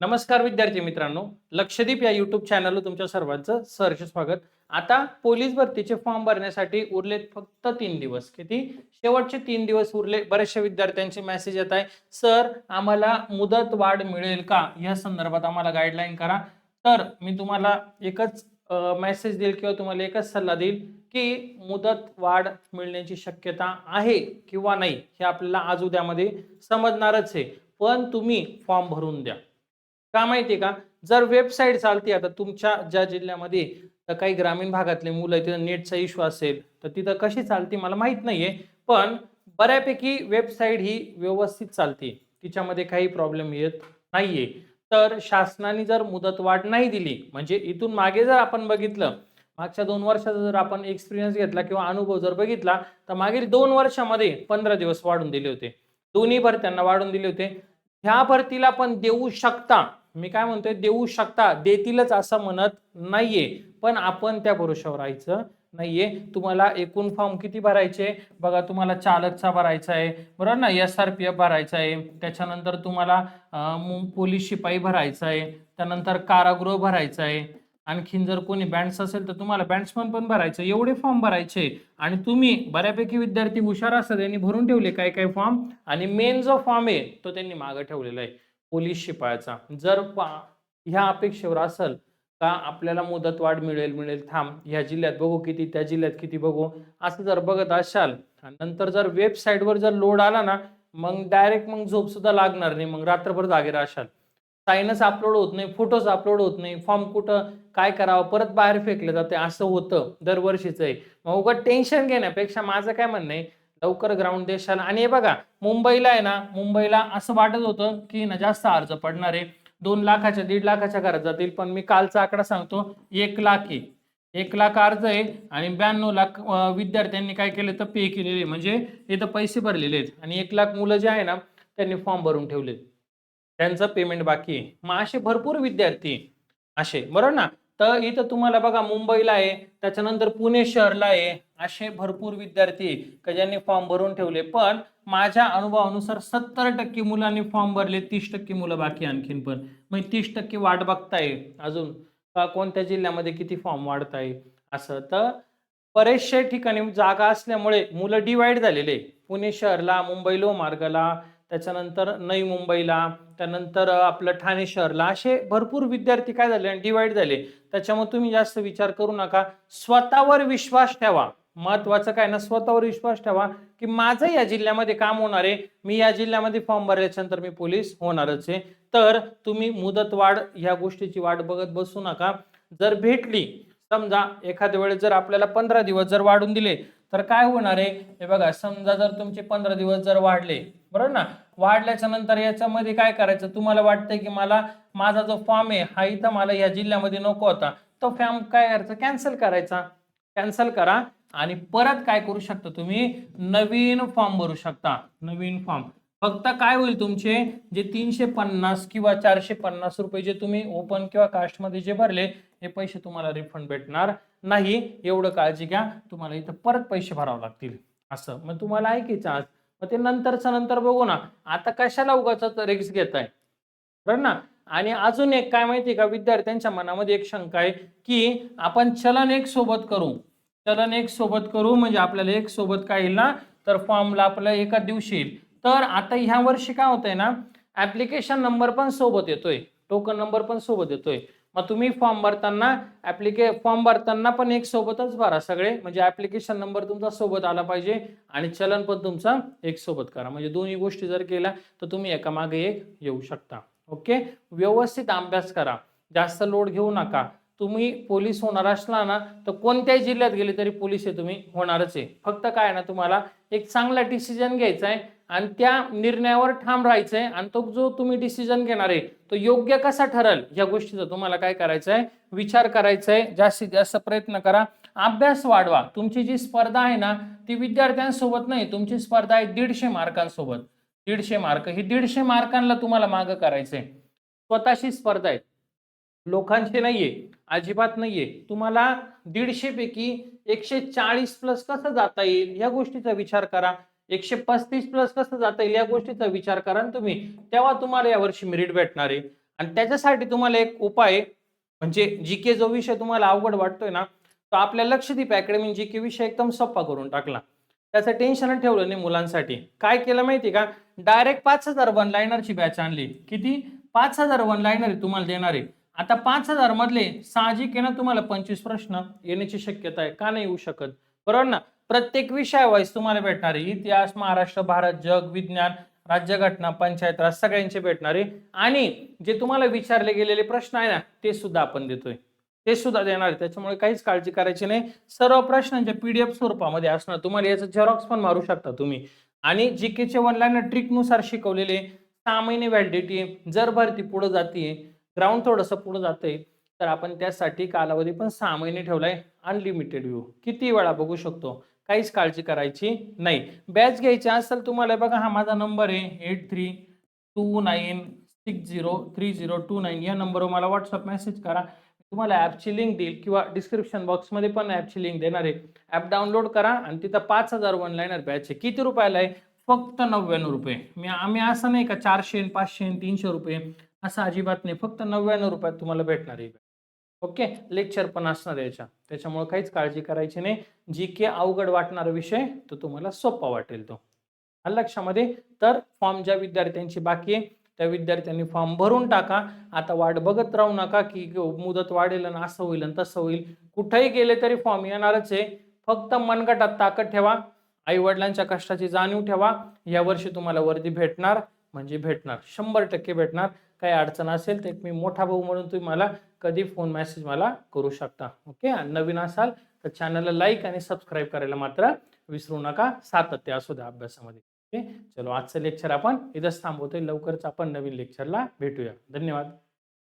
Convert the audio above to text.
नमस्कार विद्यार्थी मित्रांनो लक्षदीप या युट्यूब चॅनलवर तुमच्या सर्वांचं सहर्ष स्वागत. आता पोलीस भरतीचे फॉर्म भरण्यासाठी उरलेत फक्त तीन दिवस. किती? शेवटचे तीन दिवस उरले. बरेचसे विद्यार्थ्यांचे मेसेज येत आहे सर आम्हाला मुदत वाढ मिळेल का? या संदर्भात आम्हाला गाईडलाईन करा. तर मी तुम्हाला एकच मेसेज देईल किंवा तुम्हाला एकच सल्ला देईल की मुदत वाढ मिळण्याची शक्यता आहे किंवा नाही हे आपल्याला आज उद्यामध्ये समजणारच आहे. पण तुम्ही फॉर्म भरून द्या. का माहितीये का? जर वेबसाईट चालते आता तुमच्या ज्या जिल्ह्यामध्ये तर काही ग्रामीण भागातले मुलं तिथं नेटचा इश्यू असेल तर तिथं कशी चालते मला माहीत नाहीये पण बऱ्यापैकी वेबसाईट ही व्यवस्थित चालते. तिच्यामध्ये काही प्रॉब्लेम येत नाहीये. तर शासनाने जर मुदतवाढ नाही दिली म्हणजे इथून मागे जर आपण बघितलं मागच्या दोन वर्षाचा जर आपण एक्सपिरियन्स घेतला किंवा अनुभव जर बघितला तर मागील दोन वर्षामध्ये पंधरा दिवस वाढून दिले होते. दोन्ही भरत्यांना वाढून दिले होते. ह्या भरतीला पण देऊ शकता. मी काय म्हणतोय देऊ शकता देतीलच असं म्हणत नाहीये. पण आपण त्या भरोशावर राहायचं नाहीये. तुम्हाला एकूण फॉर्म किती भरायचे? बघा तुम्हाला चालकचा भरायचा आहे बरोबर ना? एस आर पी एफ भरायचा आहे. त्याच्यानंतर तुम्हाला पोलीस शिपाई भरायचा आहे. त्यानंतर कारागृह भरायचा आहे. आणखीन जर कोणी बँड्स असेल तर तुम्हाला बँड्समन पण भरायचं एवढे फॉर्म भरायचे आणि तुम्ही बऱ्यापैकी विद्यार्थी हुशार असतात त्यांनी भरून ठेवले काय काय फॉर्म आणि मेन जो फॉर्म आहे तो त्यांनी मागं ठेवलेला आहे. पोलीस शिपायाचा. जर पा- ह्या अपेक्षेवर असेल का आपल्याला मुदत वाढ मिळेल मिळेल थांब ह्या जिल्ह्यात बघू किती त्या जिल्ह्यात किती बघू असं जर बघत असाल नंतर जर वेबसाईटवर जर लोड आला ना मग डायरेक्ट मग झोप सुद्धा लागणार नाही मग रात्रभर जागे राहशाल सायनस अपलोड होत नाही फोटोज अपलोड होत नाही फॉर्म कुठं काय करावं परत बाहेर फेकले जाते असं होतं दरवर्षीचं आहे. मग उगा टेन्शन घेण्यापेक्षा माझं काय म्हणणं आहे लवकर ग्राउंड देशाला. आणि हे बघा मुंबईला आहे ना मुंबईला असं वाटत होतं की ना जास्त अर्ज पडणार आहे. दोन लाखाच्या दीड लाखाच्या घरात जातील. पण मी कालचा आकडा सांगतो एक लाख आहे. एक लाख अर्ज आहे आणि ब्याण्णव लाख विद्यार्थ्यांनी काय केलं तर पे केलेले म्हणजे इथं पैसे भरलेले आहेत. आणि एक लाख मुलं जे आहे ना त्यांनी फॉर्म भरून ठेवले त्यांचं पेमेंट बाकी आहे. मग असे भरपूर विद्यार्थी असे. बरोबर ना? तर इथं तुम्हाला बघा मुंबईला आहे. त्याच्यानंतर पुणे शहरला आहे. असे भरपूर विद्यार्थी का ज्यांनी फॉर्म भरून ठेवले. पण माझ्या अनुभवानुसार सत्तर टक्के मुलांनी फॉर्म भरले तीस टक्के मुलं बाकी आणखीन पण. मग तीस टक्के वाट बघताय अजून. का कोणत्या जिल्ह्यामध्ये किती फॉर्म वाढताय? असं. तर बरेचशा ठिकाणी जागा असल्यामुळे मुलं डिवाईड झालेले. पुणे शहरला मुंबई लोहमार्गाला त्याच्यानंतर नई मुंबईला त्यानंतर आपलं ठाणे शहरला असे भरपूर विद्यार्थी काय झाले डिवाईड झाले. त्याच्यामुळे तुम्ही जास्त विचार करू नका. स्वतःवर विश्वास ठेवा. महत्वाचं काय ना स्वतःवर विश्वास ठेवा की माझं या जिल्ह्यामध्ये काम होणार आहे मी या जिल्ह्यामध्ये फॉर्म भरल्याच्यानंतर मी पोलीस होणारच आहे. तर तुम्ही मुदत वाढ ह्या गोष्टीची वाट बघत बसू नका. जर भेटली समजा एखाद्या वेळेस जर आपल्याला पंधरा दिवस जर वाढून दिले तर काय होणार आहे? हे बघा समजा जर तुमचे पंधरा दिवस जर वाढले बरोबर ना? वाढल्याच्या नंतर याच्यामध्ये काय करायचं? तुम्हाला वाटतंय की मला माझा जो फॉर्म आहे हा इथं मला या जिल्ह्यामध्ये नको होता. तो फॉर्म काय करायचा? कॅन्सल करायचा. कॅन्सल करा. आणि परत काय करू शकता तुम्ही? नवीन फॉर्म भरू शकता. नवीन फॉर्म फक्त काय होईल तुमचे? जे तीनशे पन्नास किंवा चारशे पन्नास रुपये जे तुम्ही ओपन किंवा कास्टमध्ये जे भरले हे पैसे तुम्हाला रिफंड भेटणार नाही. एवढं काळजी घ्या. तुम्हाला इथं परत पैसे भरावे लागतील. असं. मग तुम्हाला आहे की चान्स? मग ते नंतरचं नंतर बघू ना. आता कशाला उगाच रिक्स घेत आहे बरं ना? आणि अजून एक काय माहिती का? विद्यार्थ्यांच्या मनामध्ये एक शंका आहे की आपण चलन एक सोबत करू. चलन एक सोबत करू म्हणजे आपल्याला एक सोबत काय येईल ना? तर फॉर्मला आपल्याला एका दिवशी येईल. तर आता ह्या वर्षी काय होतंय ना ऍप्लिकेशन नंबर पण सोबत येतोय. टोकन नंबर पण सोबत येतोय. मग तुम्ही फॉर्म भरताना ऍप्लिके फॉर्म भरताना पण एक सोबतच भरा सगळे. म्हणजे ऍप्लिकेशन नंबर तुमचा सोबत आला पाहिजे आणि चलन पण तुमचा एक सोबत करा. म्हणजे दोन्ही गोष्टी जर केल्या तर तुम्ही एका मागे एक येऊ शकता. ओके? व्यवस्थित अभ्यास करा. जास्त लोड घेऊ नका. तुम्ही पोलीस होणार असला ना तर कोणत्याही जिल्ह्यात गेले तरी पोलीस हे तुम्ही होणारच आहे. फक्त काय ना तुम्हाला एक चांगला डिसिजन घ्यायचा आहे आणि त्या निर्णयावर ठाम राहायचं आहे आणि तो जो तुम्ही डिसिजन घेणार आहे तो योग्य कसा ठरल या गोष्टीचा तुम्हाला काय करायचं आहे? विचार करायचा आहे. जास्तीत जास्त प्रयत्न करा. अभ्यास वाढवा. तुमची जी स्पर्धा आहे ना ती विद्यार्थ्यांसोबत नाही तुमची स्पर्धा आहे दीडशे मार्कांसोबत. दीडशे मार्क. ही दीडशे मार्कांना तुम्हाला मागं करायचंय स्वतःशी स्पर्धा आहे. लोकांची नाहीये. अजिबात नाहीये. तुम्हाला दीडशे पैकी एकशे चाळीस प्लस कसं जाता येईल या गोष्टीचा विचार करा. एकशे पस्तीस प्लस कसं जाता येईल या गोष्टीचा विचार करा तुम्ही. तेव्हा तुम्हाला यावर्षी मेरिट भेटणार आहे. आणि त्याच्यासाठी तुम्हाला एक उपाय म्हणजे जी के जो विषय तुम्हाला अवघड वाटतोय ना तो आपल्या लक्षदीप अकॅडमी जी के विषय एकदम सोपा करून टाकला. त्याचं टेन्शन ठेवलं नाही मुलांसाठी. काय केलं माहिती का? डायरेक्ट पाच हजार वन लायनरची बॅच आणली. किती? पाच हजार वन लायनर तुम्हाला देणार आहे. आता पाच हजार मधले साहजिक आहे ना तुम्हाला पंचवीस प्रश्न येण्याची शक्यता आहे. का नाही येऊ शकत? बरोबर ना? प्रत्येक विषय वाईज तुम्हाला भेटणार आहे. इतिहास महाराष्ट्र भारत जग विज्ञान राज्यघटना पंचायत राज सगळ्यांचे भेटणार आहे. आणि जे तुम्हाला विचारले गेलेले प्रश्न आहे ना ते सुद्धा आपण देतोय. ते सुद्धा देणार आहे. त्याच्यामुळे काहीच काळजी करायची नाही. सर्व प्रश्नांच्या पीडीएफ स्वरूपामध्ये असणार तुम्हाला याचं झेरॉक्स पण मारू शकता तुम्ही. आणि जी केचे ऑनलाईन ट्रिकनुसार शिकवलेले सहा महिने व्हॅलिडिटी जर भरती पुढे जाते ग्राउंड थोडंसं पुढं जाते तर आपण त्यासाठी कालावधी पण सहा महिने ठेवलाय अनलिमिटेड व्ह्यू किती वेळा बघू शकतो? काहीच काळजी करायची नाही. बॅच घ्यायची असेल तुम्हाला बघा हा माझा नंबर आहे eight three two nine six zero three zero two nine या नंबरवर मला व्हॉट्सअप मेसेज करा. तुम्हाला ॲपची लिंक देईल किंवा डिस्क्रिप्शन बॉक्समध्ये पण ॲपची लिंक देणार आहे. ॲप डाउनलोड करा आणि तिथं पाच हजार वन लाईनर बॅच आहे. किती रुपयाला आहे? फक्त नव्याण्णव रुपये. मी आम्ही असं नाही का चारशे पाचशे तीनशे रुपये असं अजिबात नाही. फक्त नव्याण्णव रुपयात तुम्हाला भेटणार आहे. ओके? लेक्चर पण असणार याच्या. त्याच्यामुळे काहीच काळजी करायची नाही. जी के अवघड वाटणारा विषय तो तुम्हाला सोपा वाटेल तो. लक्षामध्ये? तर फॉर्म ज्या विद्यार्थ्यांची बाकी आहे त्या विद्यार्थ्यांनी फॉर्म भरून टाका. आता वाट बघत राहू नका की मुदत वाढेल आणि असं होईल आणि तसं होईल. कुठेही गेले तरी फॉर्म येणारच आहे. फक्त मनगटात ताकद ठेवा. आई वडिलांच्या कष्टाची जाणीव ठेवा. या वर्षी तुम्हाला वर्दी भेटणार. म्हणजे भेटणार. शंभर टक्के भेटणार. काही अडचण असेल तर मी मोठा भाऊ म्हणून तुम्ही मला कधी फोन मेसेज मला करू शकता. ओके नवीन असाल तर चॅनलला लाईक आणि सबस्क्राईब करायला मात्र विसरू नका. सातत्य असू द्या अभ्यासामध्ये. ओके चलो आजचं लेक्चर आपण इथंच थांबवतोय. लवकरच आपण नवीन लेक्चरला भेटूया. धन्यवाद.